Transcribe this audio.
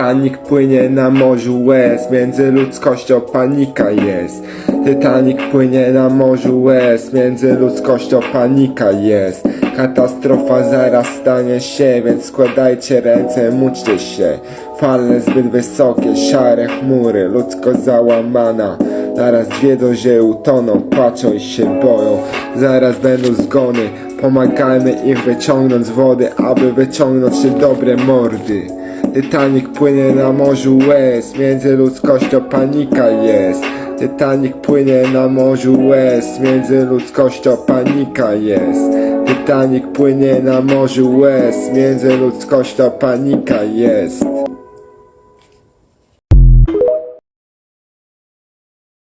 Titanic płynie na morzu łez, między ludzkością panika jest. Titanic płynie na morzu łez, między ludzkością panika jest. Katastrofa zaraz stanie się, więc składajcie ręce, módlcie się. Fale zbyt wysokie, szare chmury, ludzko załamana. Zaraz wiedzą, że utoną, patrzą i się boją. Zaraz będą zgony, pomagajmy im wyciągnąć z wody, aby wyciągnąć się dobre mordy. Titanic płynie na morzu łez, między ludzkością panika jest. Titanic płynie na morzu łez, między ludzkością panika jest. Titanic płynie na morzu łez, między ludzkością panika jest.